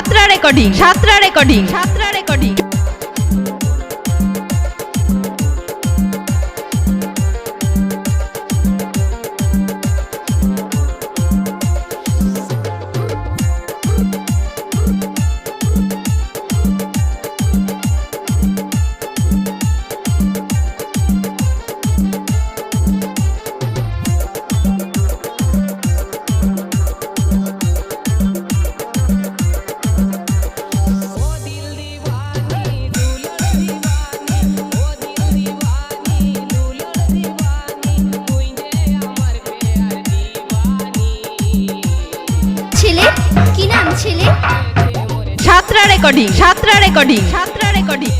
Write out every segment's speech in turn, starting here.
সাতরা recording Satra recording Satra recording recording Satra recording Satra recording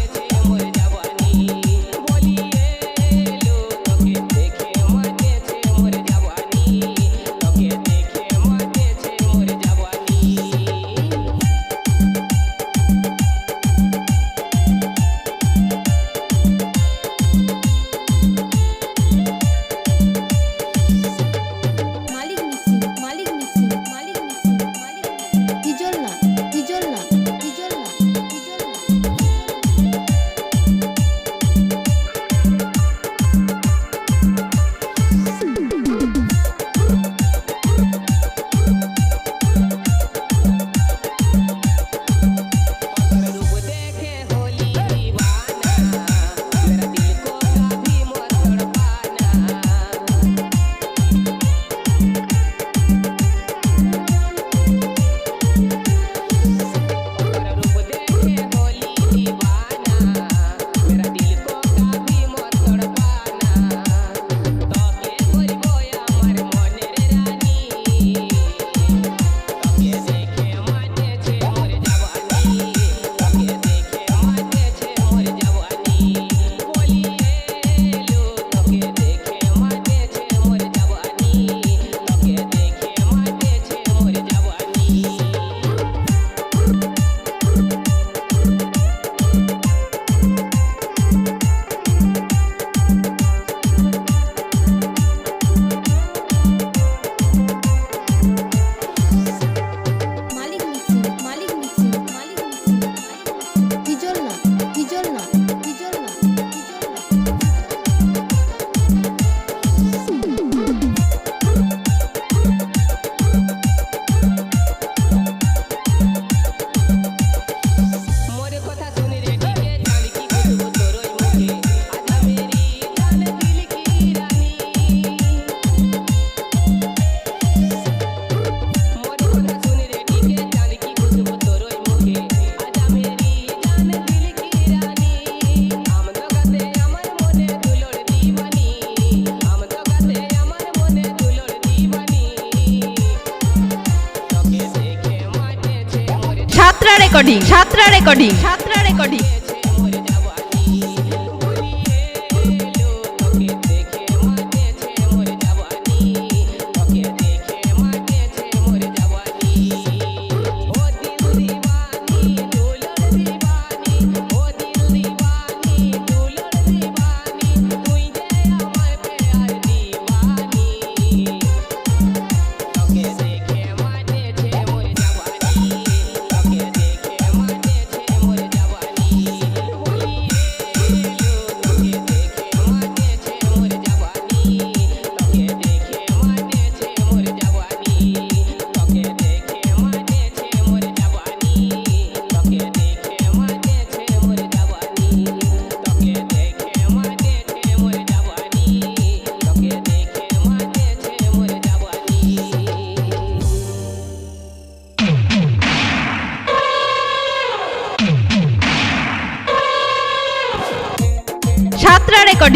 recording Chhatra recording Chhatra recording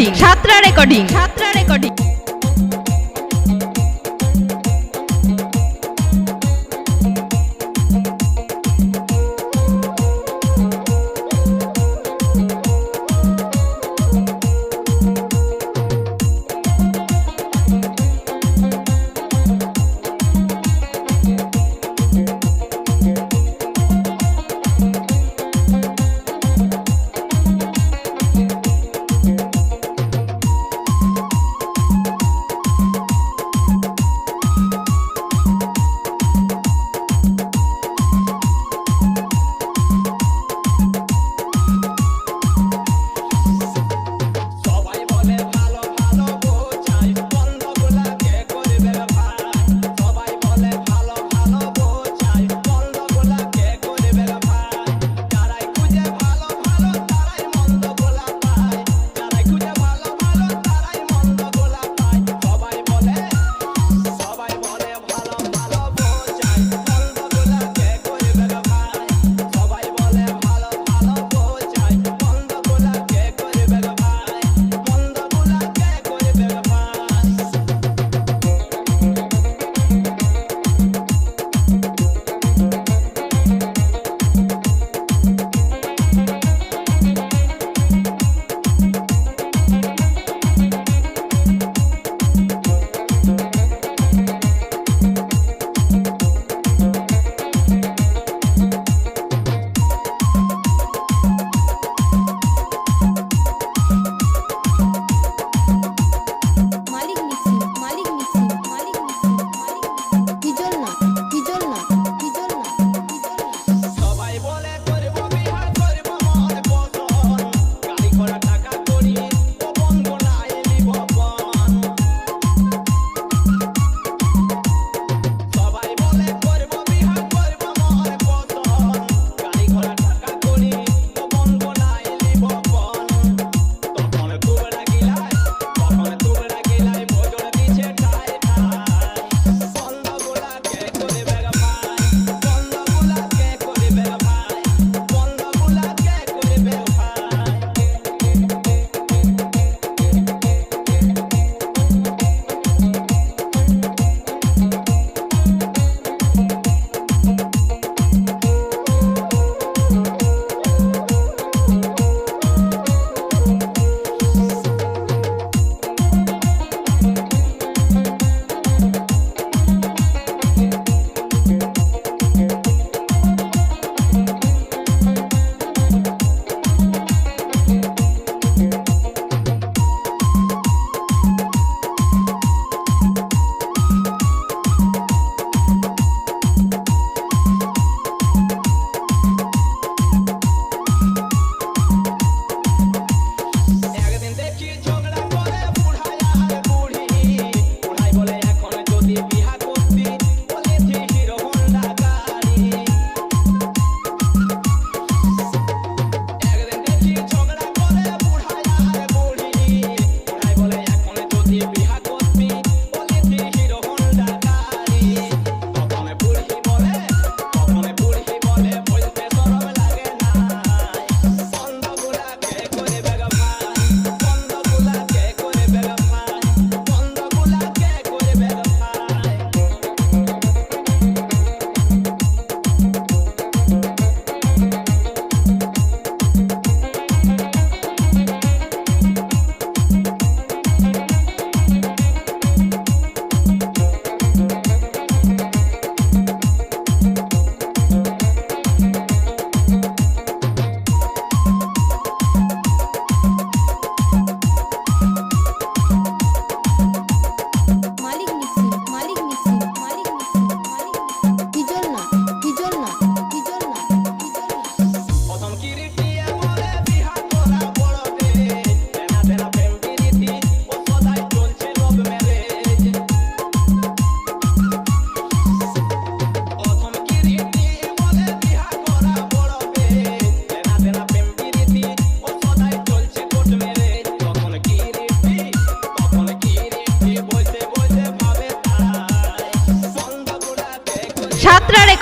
recording Satra recording Satra recording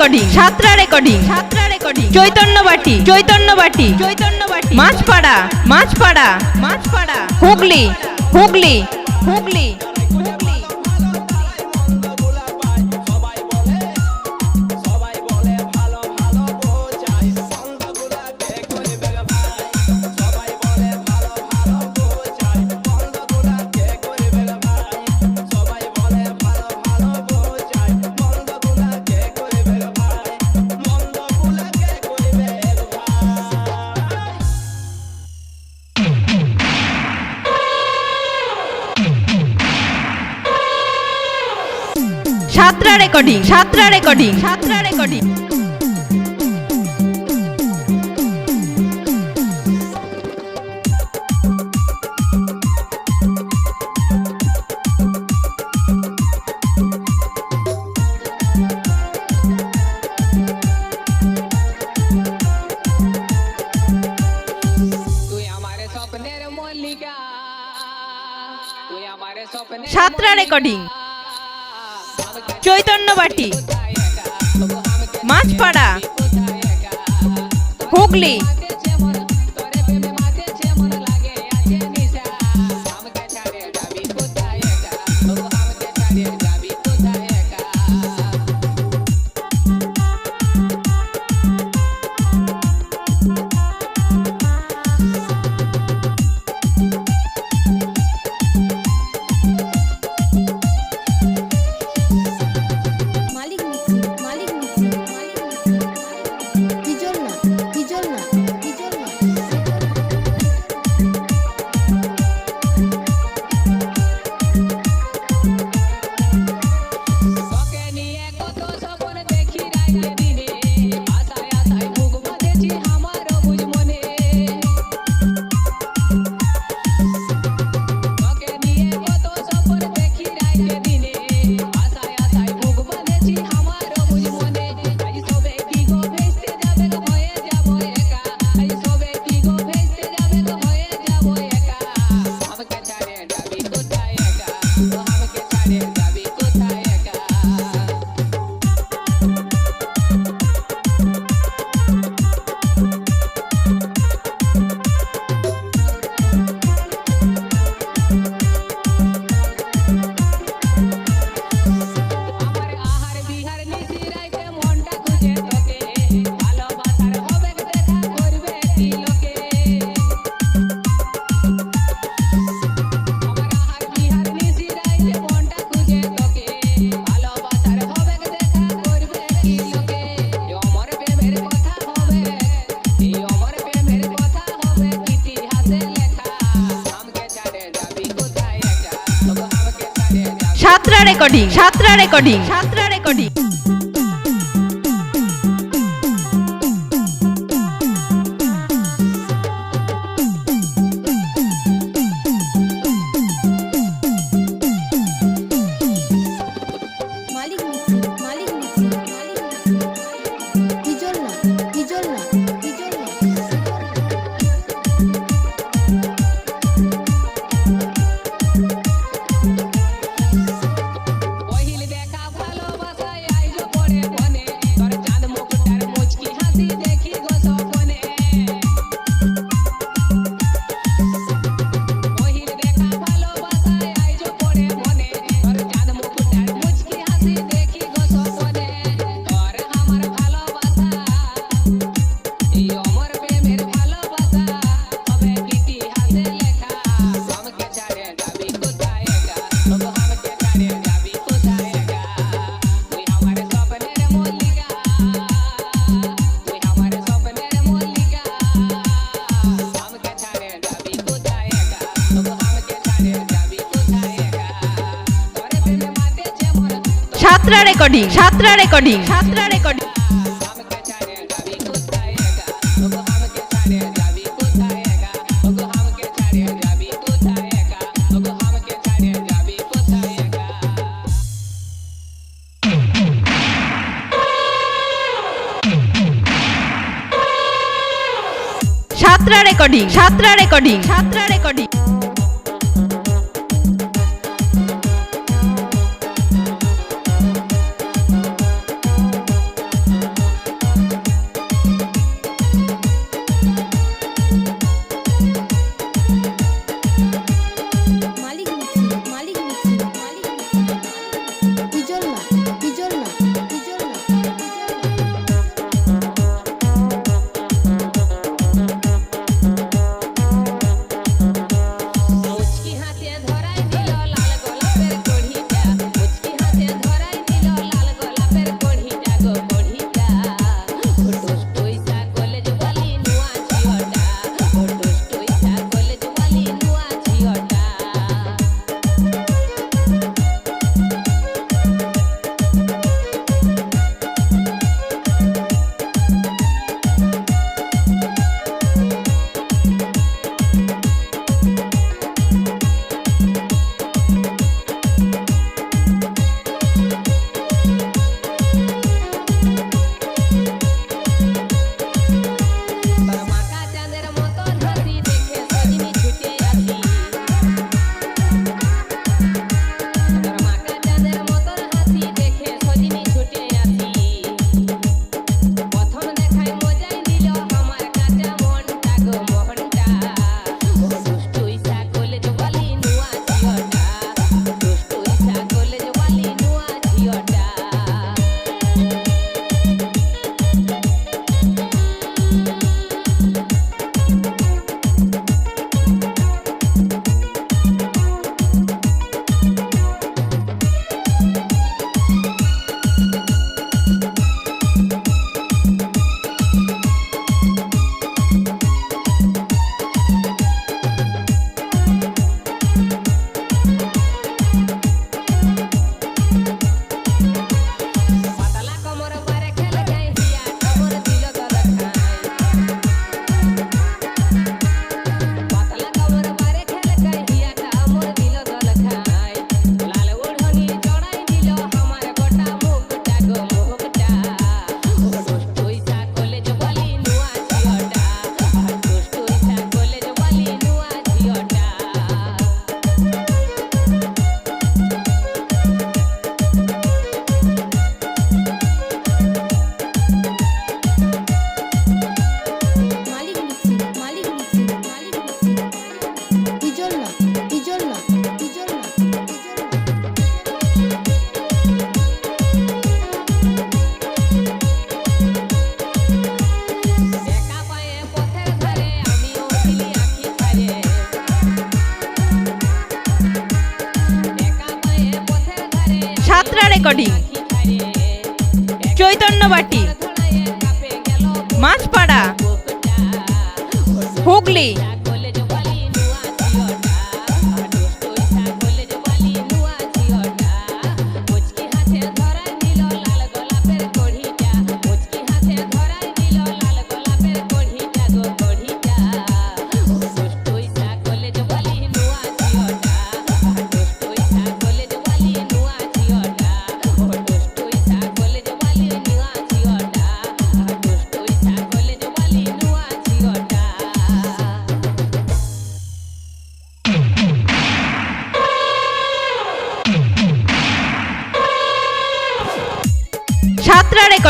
recording Satra recording Satra recording Chaitanyabati Chaitanyabati Chaitanya বাটি মাছপাড়া মাছপাড়া মাছপাড়া হুগলি হুগলি হুগলি সাতটা recording সাতটা recording সাতটা recording সাতটা recording Chaitanyabati Machpara Hooghly recording Satra recording Satra recording recording Satra recording Satra recording Satra recording Satra recording Satra recording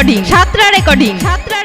recording Satra recording Satra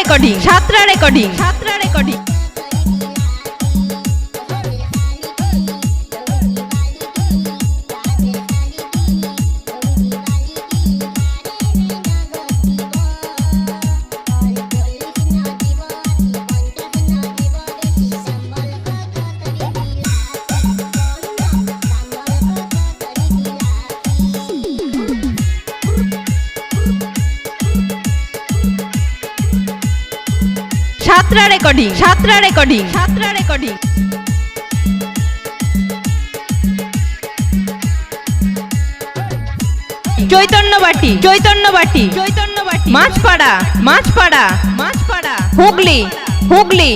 recording Satra recording Satra recording recording Satra recording Satra recording Chaitanyabati Chaitanyabati Chaitanyabati Machpara Machpara Machpara Hooghly Hooghly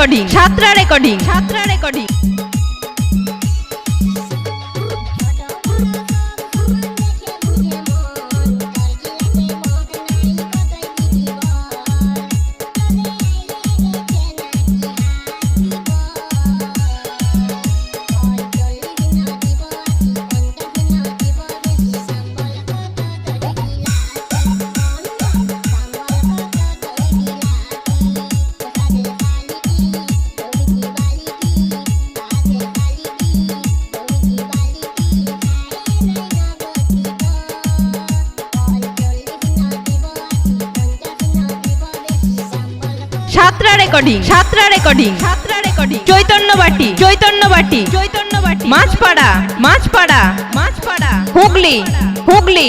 recording Chhatra recording Chhatra recording recording Satra recording Satra recording Chaitanyabati Chaitanyabati Chaitanya বাটি মাছপাড়া মাছপাড়া মাছপাড়া হুগলি হুগলি